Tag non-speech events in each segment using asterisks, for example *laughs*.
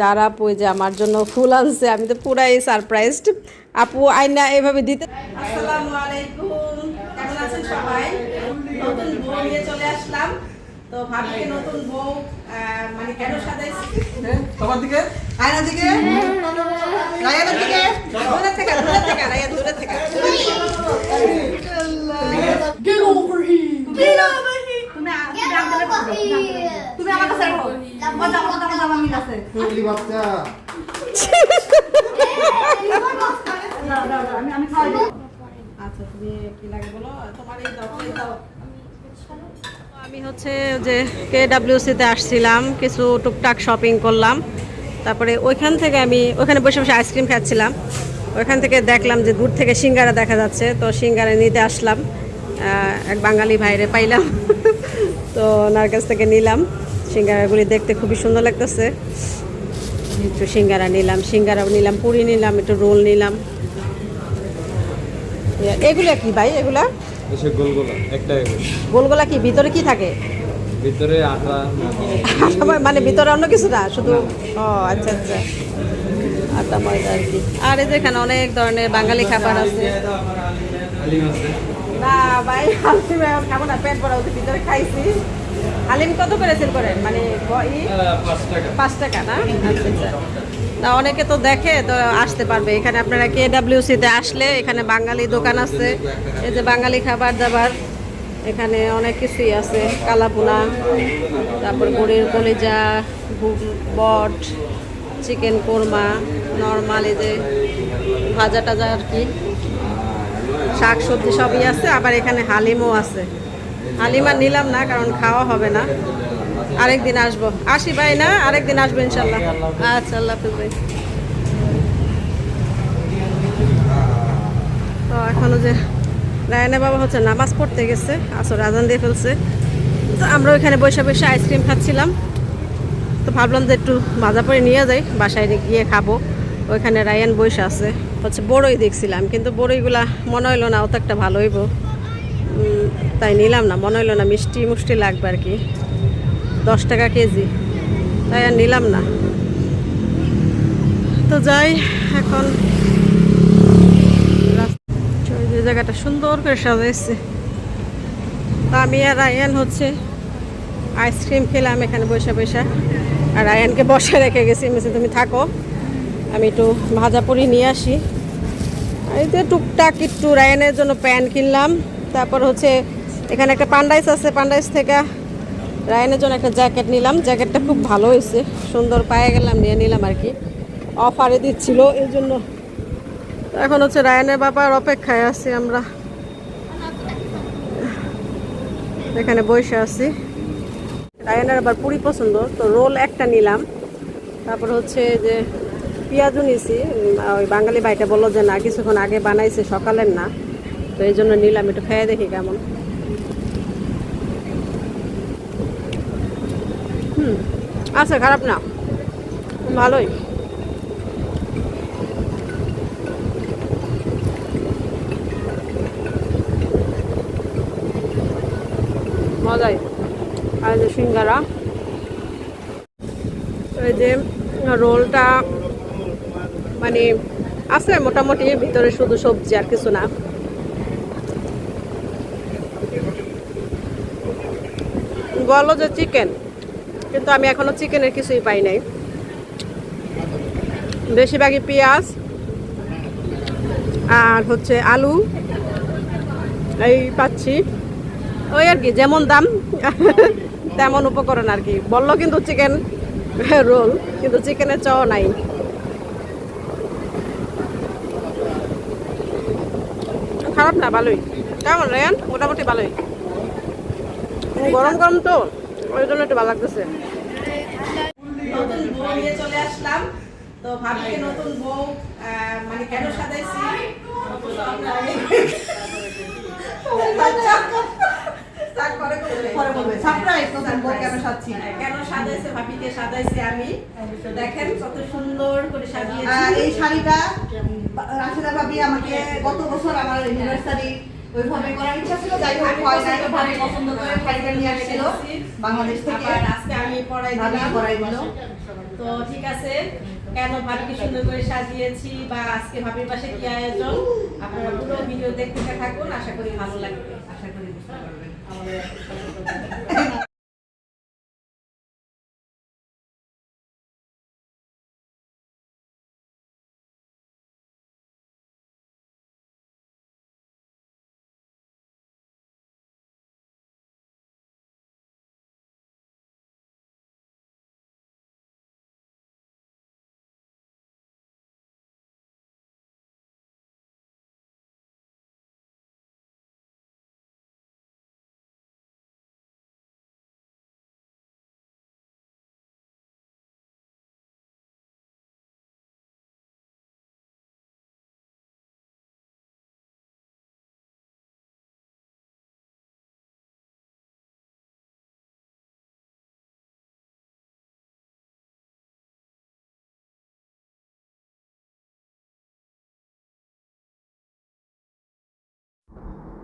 যারা আপু যে আমার জন্য ফুল আনছে আমি তো পুরাই সারপ্রাইজড আপু আইনা এভাবে দিতে আসসালামু আলাইকুম। কেমন আছেন সবাই? নতুন বউ নিয়ে চলে আসলাম। তো ভাবিকে নতুন বউ মানে কেন সাজাইছি? তোমার দিকে? আয়না দিকে? দিকে? দূরে থেকে দূরে থেকে রায়া দূরে থেকে। Get over here! Get over here! তুমি তুমি আমার কাছে রাখো। মজা, মজা, মজা, কাছে। বাচ্চা। আমি- আমি খাওয়াই আচ্ছা তুমি কি লাগে বলো? তোমার এই দাও এই দাও। আমি হচ্ছে যে কে তে আসছিলাম কিছু টুকটাক শপিং করলাম। তারপরে ওইখান থেকে আমি ওখানে বসে বসে আইসক্রিম খাচ্ছিলাম। ওইখান থেকে দেখলাম যে দূর থেকে সিঙ্গারা দেখা যাচ্ছে তো সিঙ্গারা নিতে আসলাম। এক বাঙালি ভাইরে পাইলাম। তো ওনার কাছ থেকে নিলাম। সিঙ্গারাগুলি দেখতে খুবই সুন্দর লাগতেছে। একটু সিঙ্গারা নিলাম সিঙ্গারাও নিলাম পুরি নিলাম একটু রোল নিলাম। এগুলো কি ভাই এগুলা? গোলগোলা একটা এগুলো। গোলগোলা কি? ভিতরে কি থাকে? ভিতরে আটা মানে ভিতরে অন্য কিছু না? শুধু ও আচ্ছা আচ্ছা। আটা ময়দা আর কি। আর এই যে এখানে অনেক ধরনের বাঙালি খাবার আছে। ভাই পেট ভরা খাইছি। হালিম কত করে মানে পাঁচ টাকা আচ্ছা আচ্ছা। না, অনেকে তো দেখে, তো আসতে পারবে। এখানে আপনারা কে তে আসলে, এখানে বাঙালি দোকান আছে। এই যে বাঙালি খাবার দাবার, এখানে অনেক কিছুই আছে। কালাপুনা তারপর গড়ির কলিজা বট, চিকেন কোরমা, নর্মাল, এই যে ভাজা টাজা আর কি। শাক সবজি সবই আছে, আবার এখানে হালিমও আছে। হালিম নিলাম না, কারণ খাওয়া হবে না। আরেকদিন আসব। আসি ভাই, না? আরেকদিন আসব ইনশাল্লাহ। আচ্ছা আল্লাহ ভাই। তো এখনও যে রায়না বাবা হচ্ছে নামাজ পড়তে গেছে, আসর আজান দিয়ে ফেলছে। তো আমরা ওইখানে বসে বসে আইসক্রিম খাচ্ছিলাম। তো ভাবলাম যে একটু মাজা করে নিয়ে যাই, বাসায় গিয়ে খাব। ওইখানে রায়ান বসে আছে। হচ্ছে বড়ই দেখছিলাম, কিন্তু বড়ইগুলা মনে হইল না অত একটা ভালো হইব। তাই নিলাম না, মনে হইল না মিষ্টি মুষ্টি লাগবে আর কি। দশ টাকা কেজি, তাই আর নিলাম না। তো যাই, এখন জায়গাটা সুন্দর করে সাজাইছে, তা আমি আর রায়ান হচ্ছে আইসক্রিম খেলাম এখানে বসে বসে। আর রায়ানকে বসে রেখে গেছি তুমি থাকো। আমি একটু ভাজা পুরি নিয়ে আসি। এই যে টুকটাক একটু রায়ানের জন্য প্যান্ট কিনলাম। তারপর হচ্ছে এখানে একটা পান্ডাইস আছে, পান্ডাইস থেকে রায়ানের জন্য একটা জ্যাকেট নিলাম। জ্যাকেটটা খুব ভালো হয়েছে, সুন্দর পায়ে গেলাম, নিয়ে নিলাম আর কি। অফারে দিচ্ছিল, এই জন্য। এখন হচ্ছে রায়ানের বাবার অপেক্ষায় আছি আমরা। এখানে বসে আছি। রায়ানের আবার পুরি পছন্দ, তো রোল একটা নিলাম। তারপর হচ্ছে যে পেঁয়াজও নিয়েছি। ওই বাঙালি ভাইটা বলল যে, না, কিছুক্ষণ আগে বানাইছে, সকালের না। তো এই জন্য নিলাম, একটু খেয়ে দেখি কেমন। হুম আচ্ছা খারাপ না। ভালোই। মজাই। আর যে সিঙ্গারা। ওই যে রোলটা মানে আছে মোটামুটি ভিতরে শুধু সবজি আর কিছু না। বলো যে চিকেন কিন্তু আমি এখনও চিকেনের কিছুই পাই নাই। বেশিরভাগই পেঁয়াজ আর হচ্ছে আলু, এই পাচ্ছি। ওই আর কি, যেমন দাম, তেমন উপকরণ আর কি। বলল কিন্তু চিকেন *laughs* রোল, কিন্তু চিকেনের চাও নাই। খারাপ না ভালোই। কেমন রেন মোটামুটি ভালোই। গরম গরম তো ওই জন্য একটু ভালো লাগতেছে। নতুন বউ নিয়ে চলে আসলাম। তো ভাবিকে নতুন বউ মানে কেন সাজাইছি? পরে বলবে, surprise, নতুন বউ কেন সাজছি? কেন সাজাইছে? ভাবিকে সাজাইছি আমি। তো দেখেন কত সুন্দর করে আর এই শাড়িটা রাশিদা ভাবি আমাকে গত বছর আমার ইউনিভার্সারি ওইভাবে করার ইচ্ছা ছিল যাই হোক হয় নাই। ভাবি পছন্দ করে শাড়িটা নিয়ে আসছিল বাংলাদেশ থেকে। আজকে আমি পড়াই দিলাম। পরাই দিল। তো ঠিক আছে কেন ভাবিকে সুন্দর করে সাজিয়েছি বা আজকে ভাবির পাশে কি আয়োজন? আপনারা পুরো ভিডিও দেখতে থাকুন আশা করি ভালো লাগবে। আশা করি বুঝতে পারবেন ちょっと待ってください。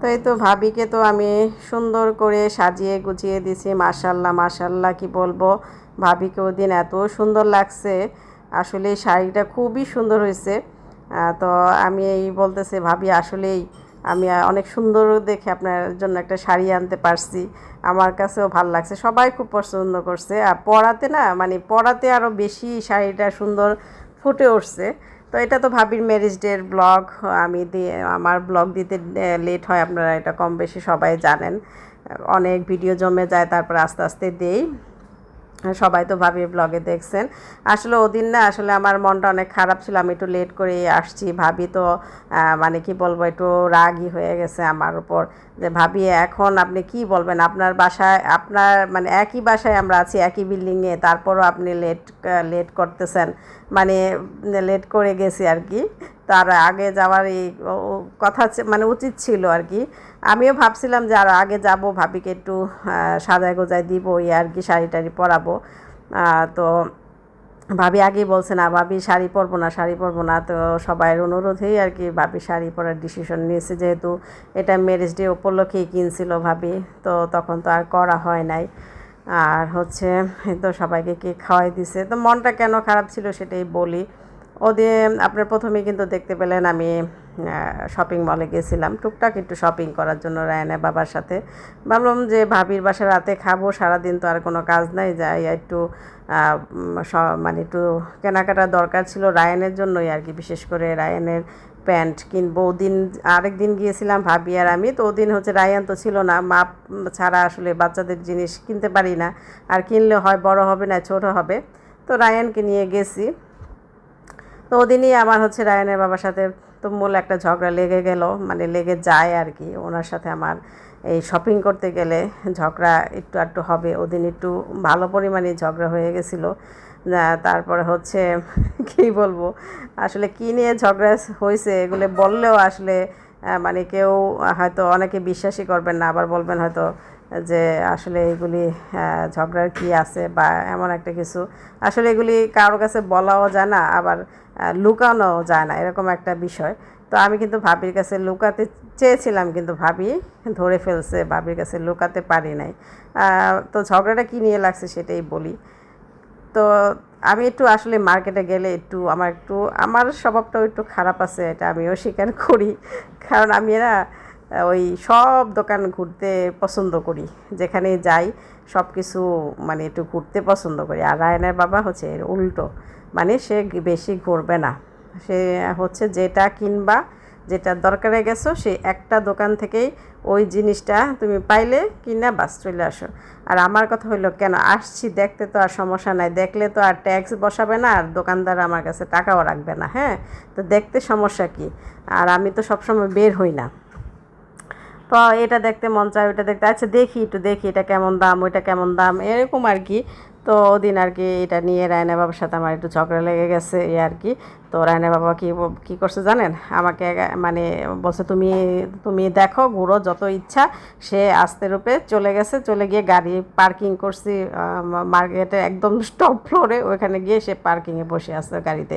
তো এই তো ভাবিকে তো আমি সুন্দর করে সাজিয়ে গুছিয়ে দিছি। মাশাল্লাহ মাশাল্লাহ, কি বলব? ভাবিকে ওই দিন এত সুন্দর লাগছে। আসলে শাড়িটা খুবই সুন্দর হয়েছে। তো আমি এই বলতেছে, ভাবি আসলেই আমি অনেক সুন্দর দেখে আপনার জন্য একটা শাড়ি আনতে পারছি। আমার কাছেও ভালো লাগছে। সবাই খুব পছন্দ করছে। আর পরাতে না মানে পরাতে আরও বেশি শাড়িটা সুন্দর ফুটে উঠছে। তো এটা তো ভাবির ম্যারেজ ডের ব্লগ আমি দিয়ে, আমার ব্লগ দিতে লেট হয়, আপনারা এটা কম বেশি সবাই জানেন। অনেক ভিডিও জমে যায়, তারপর আস্তে আস্তে দেই। সবাই তো ভাবির ব্লগে দেখছেন। আসলে ওদিন না, আসলে আমার মনটা অনেক খারাপ ছিল, আমি একটু লেট করে আসছি। ভাবি তো মানে কি বলব, একটু রাগই হয়ে গেছে আমার উপর। যে ভাবি, এখন আপনি কি বলবেন? আপনার বাসায়, আপনার মানে একই বাসায় আমরা আছি, একই বিল্ডিংয়ে তারপরও আপনি লেট লেট করতেছেন। মানে লেট করে গেছি আর কি। তার আগে যাওয়ার এই কথা মানে উচিত ছিল আর কি। আমিও ভাবছিলাম যে আর আগে যাব, ভাবিকে একটু সাজায় গোজায় দিব, এই আর কি শাড়ি টাড়ি পরাবো। তো ভাবি আগেই বলছে, না, ভাবি শাড়ি পরবো না, শাড়ি পরবো না। তো সবাই অনুরোধেই আর কি ভাবি শাড়ি পরার ডিসিশন নিয়েছে, যেহেতু এটা ম্যারেজ ডে উপলক্ষেই কিনছিল ভাবি। তো তখন তো আর করা হয় নাই। আর হচ্ছে, তো সবাইকে কেক খাওয়াই দিছে। তো মনটা কেন খারাপ ছিল সেটাই বলি। ওদের আপনার প্রথমে কিন্তু দেখতে পেলেন আমি শপিং মলে গেছিলাম। টুকটাক একটু শপিং করার জন্য রায়নের বাবার সাথে। ভাবলাম যে ভাবির বাসা রাতে খাব, সারাদিন তো আর কোনো কাজ নাই, যাই একটু মানে একটু কেনাকাটার দরকার ছিল রায়ানের জন্যই আর কি। বিশেষ করে রায়ানের প্যান্ট কিনবো। ওদিন আরেক দিন গিয়েছিলাম ভাবি আর আমি, তো ওদিন হচ্ছে রায়ান তো ছিল না মাপ ছাড়া আসলে বাচ্চাদের জিনিস কিনতে পারি না। আর কিনলে হয় বড় হবে না, ছোট হবে। তো রায়ানকে নিয়ে গেছি। তো ওদিনই আমার হচ্ছে রায়ানের বাবার সাথে তুমুল একটা ঝগড়া লেগে গেল। মানে লেগে যায় আর কি। ওনার সাথে আমার এই শপিং করতে গেলে ঝগড়া একটু একটু হবে। ওদিন একটু ভালো পরিমাণে ঝগড়া হয়ে গেছিল। তারপরে হচ্ছে *laughs* কি বলব? আসলে কী নিয়ে ঝগড়া হয়েছে এগুলো বললেও আসলে মানে কেউ হয়তো অনেকে বিশ্বাসই করবেন না। আবার বলবেন হয়তো যে আসলে এগুলি ঝগড়ার কি আছে বা এমন একটা কিছু। আসলে এগুলি কারোর কাছে বলাও যায় না। আবার আহ, লুকানোও যায় না এরকম একটা বিষয়। তো আমি কিন্তু ভাবির কাছে লুকাতে চেয়েছিলাম কিন্তু ভাবি ধরে ফেলছে ভাবির কাছে লুকাতে পারি নাই। তো ঝগড়াটা কী নিয়ে লাগছে সেটাই বলি। তো আমি একটু আসলে মার্কেটে গেলে একটু আমার একটু আমার স্বভাবটাও একটু খারাপ আছে এটা আমিও স্বীকার করি। কারণ আমি না ওই সব দোকান ঘুরতে পছন্দ করি যেখানে যাই সব কিছু মানে একটু ঘুরতে পছন্দ করি। আর রায়নের বাবা হচ্ছে এর উল্টো। মানে সে বেশি ঘুরবে না। সে হচ্ছে যেটা কিনবা, যেটা দরকারে গেছো, সে একটা দোকান থেকেই ওই জিনিসটা তুমি পাইলে কিনা বাস চলে আসো। আর আমার কথা হইল, কেন আসছি দেখতে তো আর সমস্যা নাই, দেখলে তো আর ট্যাক্স বসাবে না, আর দোকানদার আমার কাছে টাকাও রাখবে না হ্যাঁ? তো দেখতে সমস্যা কি? আর আমি তো সবসময় বের হই না। তো এটা দেখতে মন চায়, ওইটা দেখতে আচ্ছা দেখি একটু, দেখি এটা কেমন দাম, ওইটা কেমন দাম, এরকম আর কি। তো ওদিন আর কি এটা নিয়ে রায়না বাবার সাথে আমার একটু ঝগড়া লেগে গেছে, এই আর কি। তো রায়না বাবা কি কি করছে জানেন? আমাকে মানে বলছে, তুমি তুমি দেখো ঘুরো যত ইচ্ছা। সে আস্তে রূপে চলে গেছে, চলে গিয়ে গাড়ি পার্কিং করছি মার্কেটে একদম স্টপ ফ্লোরে। ওইখানে গিয়ে সে পার্কিংয়ে বসে আসছে গাড়িতে।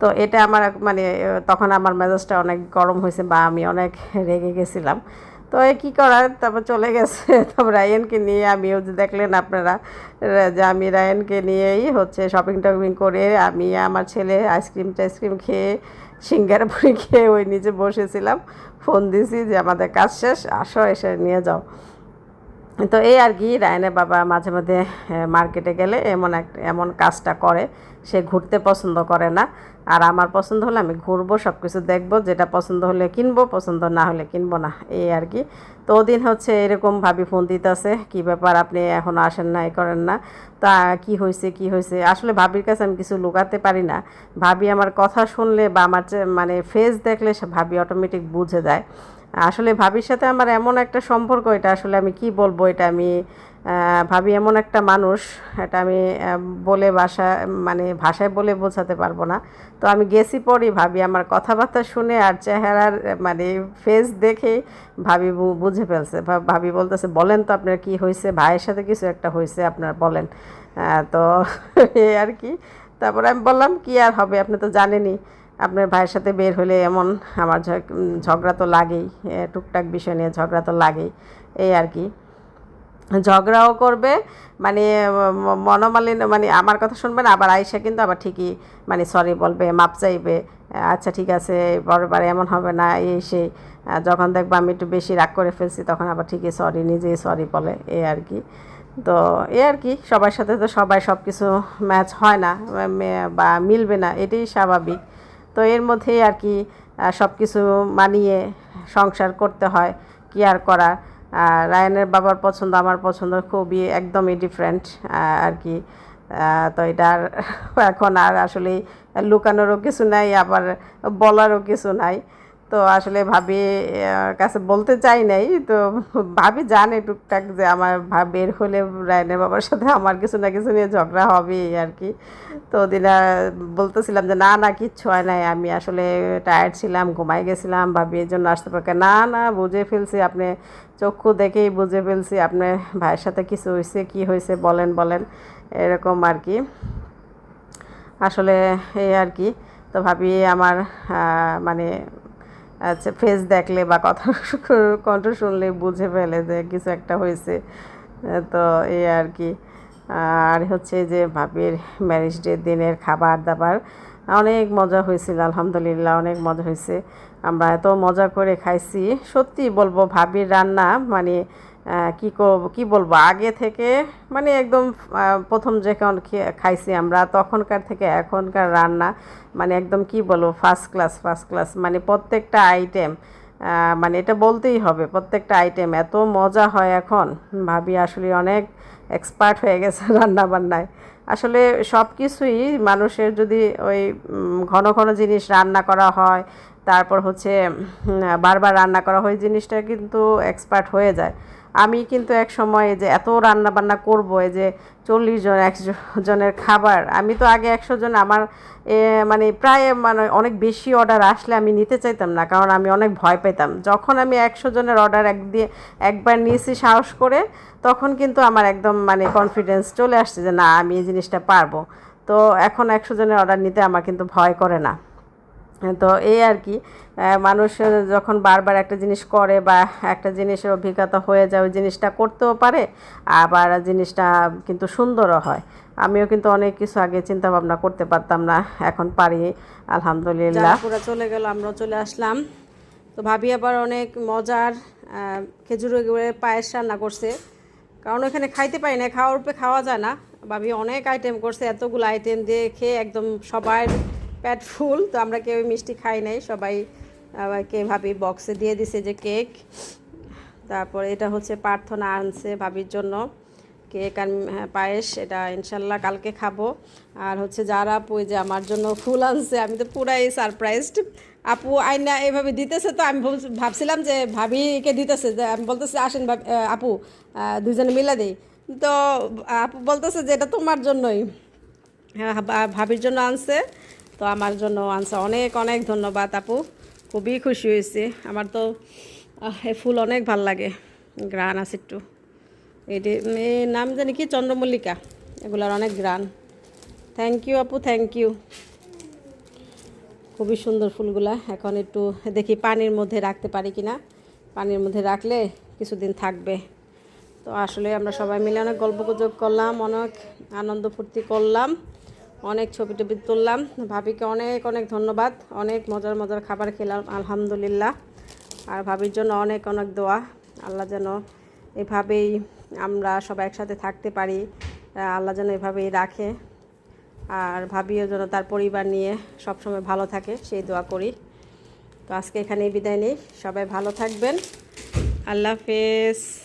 তো এটা আমার মানে তখন আমার মেজাজটা অনেক গরম হয়েছে বা আমি অনেক রেগে গেছিলাম। তো এই কী করার? তারপর চলে গেছে। *laughs* তারপর রায়নকে নিয়ে আমিও যে দেখলেন আপনারা যে আমি রায়নকে নিয়েই হচ্ছে শপিং টপিং করে আমি আমার ছেলে আইসক্রিম টাইসক্রিম খেয়ে, সিঙ্গারা পুরি খেয়ে ওই নিচে বসেছিলাম। ফোন দিছি যে, আমাদের কাজ শেষ, আসো, এসে নিয়ে যাও। তো এই আর কি, রায়নের বাবা মাঝে মাঝে মার্কেটে গেলে এমন এক, এমন কাজটা করে, সে ঘুরতে পছন্দ করে না। আর আমার পছন্দ হলে আমি ঘুরবো সব কিছু দেখব, যেটা পছন্দ হলে কিনবো, পছন্দ না হলে কিনবো না, এই আর কি। তো ওদিন হচ্ছে এরকম ভাবি ফোন দিতেছে, কি ব্যাপার আপনি এখনও আসেন না, এ করেন না? তা কি হয়েছে কি হয়েছে আসলে ভাবির কাছে আমি কিছু লুকাতে পারি না। ভাবি আমার কথা শুনলে বা আমার মানে ফেস দেখলে ভাবি অটোমেটিক বুঝে যায়। আসলে ভাবির সাথে আমার এমন একটা সম্পর্ক, এটা আসলে আমি কি বলব, এটা আমি ভাবি এমন একটা মানুষ, এটা আমি বলে ভাষা মানে ভাষায় বলে বোঝাতে পারব না। তো আমি গেছি পরই ভাবি আমার কথাবার্তা শুনে আর চেহারার মানে ফেস দেখে ভাবি বুঝে ফেলছে। ভাবি বলতেছে, বলেন তো আপনার কি হয়েছে? ভাইয়ের সাথে কিছু একটা হয়েছে, আপনার বলেন। তো *laughs* এই আর কি। তারপরে আমি বললাম, কি আর হবে? আপনি তো জানেনই। আপনার ভাইয়ের সাথে বের হলে এমন আমার ঝগড়া তো লাগেই টুকটাক বিষয় নিয়ে ঝগড়া তো লাগেই, এই আর কি। ঝগড়াও করবে মানে ম- মনোমালিন্য মানে আমার কথা শুনবে না আবার আয়সা কিন্তু আবার ঠিকই মানে সরি বলবে, মাপ চাইবে আচ্ছা ঠিক আছে পরের এমন হবে না, এই সেই, যখন দেখব আমি একটু বেশি রাগ করে ফেলছি, তখন আবার ঠিকই সরি নিজেই সরি বলে, এই আর কি। তো, এই আর কি, সবার সাথে তো সবাই সব কিছু ম্যাচ হয় না বা মিলবে না, এটাই স্বাভাবিক। তো এর মধ্যেই আর কি সব কিছু মানিয়ে সংসার করতে হয়, কি আর করা। রায়নের বাবার পছন্দ, আমার পছন্দ খুবই, একদমই ডিফারেন্ট আর কি। তো এটা *laughs* এখন আর আসলে লুকানোরও কিছু নাই, আবার বলারও কিছু নাই। তো আসলে ভাবি কাছে বলতে চাই নাই। তো ভাবি জানে টুকটাক যে আমার ভা- বের হলে রায়নের বাবার সাথে আমার কিছু না কিছু নিয়ে ঝগড়া হবেই আর কি। তো ওদিন বলতেছিলাম যে, না না, কিচ্ছু হয় নাই। আমি আসলে টায়ার্ড ছিলাম, ঘুমাই গেছিলাম। ভাবি এর জন্য আসতে পারে না না, বুঝে ফেলছি। আপনি চক্ষু দেখেই বুঝে ফেলছি। আপনার ভাইয়ের সাথে কিছু হয়েছে কি হয়েছে বলেন বলেন। এরকম আর কি। আসলে এই আর কি। তো ভাবি আমার মানে আচ্ছা ফেস দেখলে বা কথা *laughs* কণ্ঠ শুনলে বুঝে ফেলে যে কিছু একটা হয়েছে। তো এই আর কি। আর হচ্ছে যে ভাবির ম্যারেজ ডে দিনের খাবার দাবার, অনেক মজা হয়েছিল, আলহামদুলিল্লাহ অনেক মজা হয়েছে। আমরা এত মজা করে খাইছি। সত্যি বলব, ভাবির রান্না মানে কি কি বলব? আগে থেকে মানে একদম প্রথম যখন খাইছি আমরা, তখনকার থেকে এখনকার রান্না মানে একদম কি বলব? ফার্স্ট ক্লাস ফার্স্ট ক্লাস মানে প্রত্যেকটা আইটেম মানে এটা বলতেই হবে, প্রত্যেকটা আইটেম এত মজা হয় এখন। ভাবি আসলে অনেক এক্সপার্ট হয়ে গেছে *laughs* রান্না বান্নায় আসলে সব কিছুই মানুষের যদি ওই ঘন ঘন জিনিস রান্না করা হয়, তারপর হচ্ছে বারবার রান্না করা হয় জিনিসটা কিন্তু এক্সপার্ট হয়ে যায়। আমি কিন্তু এক সময় যে এত রান্না বান্না করব, এই যে চল্লিশ জন, একশো জনের খাবার, আমি তো আগে একশো জন, আমার মানে প্রায় মানে অনেক বেশি অর্ডার আসলে আমি নিতে চাইতাম না, কারণ আমি অনেক ভয় পেতাম যখন আমি একশো জনের অর্ডার এক দিয়ে, একবার নিয়েছি সাহস করে, তখন কিন্তু আমার একদম মানে কনফিডেন্স চলে আসছে যে না, আমি এই জিনিসটা পারব। তো এখন একশো জনের অর্ডার নিতে আমার কিন্তু ভয় করে না। তো এই আর কি মানুষ যখন বারবার একটা জিনিস করে বা একটা জিনিসের অভিজ্ঞতা হয়ে যায়, ওই জিনিসটা করতেও পারে, আবার জিনিসটা কিন্তু সুন্দরও হয়। আমিও কিন্তু অনেক কিছু আগে চিন্তা ভাবনা করতে পারতাম না, এখন পারি, আলহামদুলিল্লাহ। পুরো চলে গেল, আমরাও চলে আসলাম। তো ভাবি আবার অনেক মজার খেজুরের পায়েস রান্না করছে। কারণ ওখানে খাইতে পারি না, খাওয়ার উপরে খাওয়া যায় না। ভাবি অনেক আইটেম করছে, এতগুলো আইটেম দিয়ে খেয়ে একদম সবার পেট ফুল তো আমরা কেউ মিষ্টি খাই নাই। সবাই কে ভাবি বক্সে দিয়ে দিছে যে কেক তারপর এটা হচ্ছে প্রার্থনা আনছে ভাবির জন্য। কেক আর হ্যাঁ, পায়েস এটা ইনশাল্লাহ কালকে খাব। আর হচ্ছে যারা আপু যে আমার জন্য ফুল আনছে আমি তো পুরাই সারপ্রাইজড আপু আইনা এভাবে দিতেছে তো আমি ভাবছ- ভাবছিলাম যে ভাবিকে দিতেছে যে আমি বলতেছি আসেন আপু দুজনে মিলে দেই। তো আপু বলতেছে যে এটা তোমার জন্যই। হ্যাঁ ভাবির জন্য আনছে। তো আমার জন্য আনছে অনেক অনেক ধন্যবাদ আপু। খুবই খুশি হয়েছি। আমার তো ফুল অনেক ভালো লাগে গ্রান আছে একটু। এটি নাম জানি কি? চন্দ্রমল্লিকা। এগুলোর অনেক গ্রান থ্যাংক ইউ আপু থ্যাংক ইউ খুবই সুন্দর ফুলগুলা। এখন একটু দেখি পানির মধ্যে রাখতে পারি কিনা। পানির মধ্যে রাখলে কিছুদিন থাকবে। তো আসলে আমরা সবাই মিলে অনেক গল্প গুজব করলাম, অনেক আনন্দ ফুর্তি করলাম। অনেক ছবি টবি তুললাম। ভাবিকে অনেক অনেক ধন্যবাদ। অনেক মজার মজার খাবার খেলাম, আলহামদুলিল্লাহ। আর ভাবির জন্য অনেক অনেক দোয়া। আল্লাহ যেন এভাবেই আমরা সবাই একসাথে থাকতে পারি, আল্লাহ যেন এভাবেই রাখে। আর ভাবিও যেন তার পরিবার নিয়ে সবসময় ভালো থাকে, সেই দোয়া করি। তো আজকে এখানেই বিদায় নিই। সবাই ভালো থাকবেন। আল্লাহ হাফেজ।